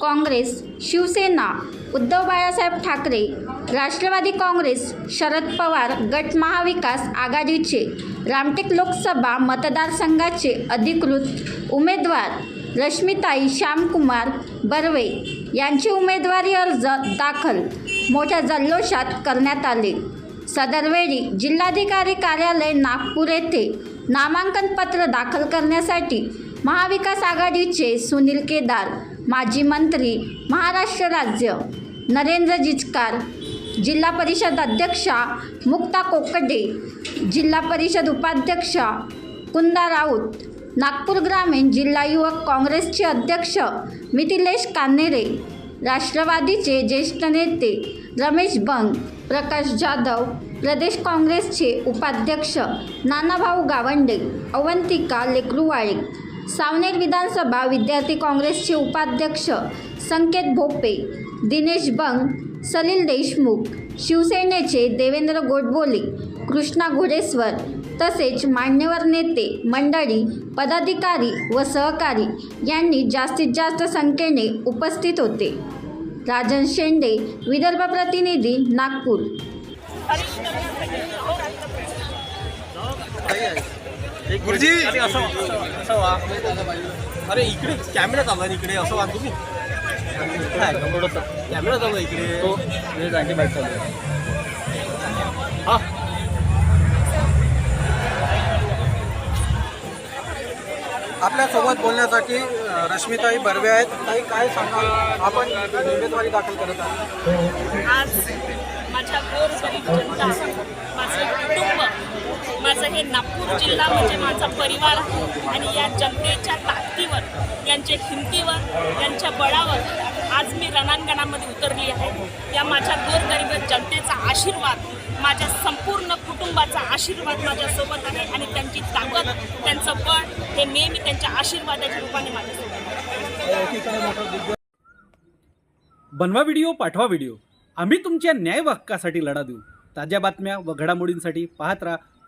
काँग्रेस शिवसेना उद्धव बाळासाहेब ठाकरे राष्ट्रवादी काँग्रेस शरद पवार गट महाविकास आघाडीचे रामटेक लोकसभा मतदारसंघाचे अधिकृत उमेदवार रश्मिताई श्यामकुमार बर्वे यांचे उमेदवारी अर्ज दाखल मोठ्या जल्लोषात करण्यात आले. सदरवेळी जिल्हाधिकारी कार्यालय नागपूर येथे नामांकन पत्र दाखल करण्यासाठी महाविकास आघाडीचे सुनील केदार माजी मंत्री महाराष्ट्र राज्य. नरेंद्र जिचकार जिल्हा परिषद अध्यक्षा मुक्ता कोकडे जिल्हा परिषद उपाध्यक्षा कुंदा राऊत नागपूर ग्रामीण जिल्हा युवक काँग्रेसचे अध्यक्ष मिथिलेश कान्हेरे राष्ट्रवादीचे ज्येष्ठ नेते रमेश बंग प्रकाश जाधव प्रदेश काँग्रेसचे उपाध्यक्ष नानाभाऊ गावंडे अवंतिका लेकरुवाळे सावनेर विधानसभा विद्यार्थी काँग्रेसचे उपाध्यक्ष संकेत भोपे दिनेश बंग सलील देशमुख शिवसेनेचे देवेंद्र गोडबोले कृष्णा घोडेस्वर तसेच मान्यवर नेते मंडळी पदाधिकारी व सहकारी यांनी जास्तीत जास्त संख्येने उपस्थित होते. राजन शेंडे विदर्भ प्रतिनिधी नागपूर. गुरुजी! अरे असं असं वा अरे इकडे कॅमेरा चालू आहे इकडे असं वा तुम्ही. कॅमेरा चालू आहे इकडे. तो बाईक चालू हा. आपल्यासोबत बोलण्यासाठी रश्मिताई बर्वे आहेत. ताई काय सांगाल? आपण उमेदवारी दाखल करत आहात. आज माझ्या गोरगरीब जनता माझं कुटुंब माझं नागपूर जिल्हा म्हणजे माझा परिवार आहे. आणि या जनतेच्या ताकदीवर यांच्या हिमतीवर यांच्या बळावर आज मी रणांगणामध्ये उतरली आहे. या माझ्या गोरगरीब जनतेचा आशीर्वाद माझ्या संपूर्ण कुटुंबाचा आशीर्वाद माझ्यासोबत आहे. आणि त्यांची ताकद त्यांचं बळ हे नेहमी त्यांच्या आशीर्वादाच्या रूपाने माझ्यासोबत बनवा व्हिडिओ पाठवा व्हिडिओ. आम्ही तुमच्या न्याय हक्कासाठी लढा देऊ. ताज्या बातम्या व घडामोडींसाठी पाहत राहा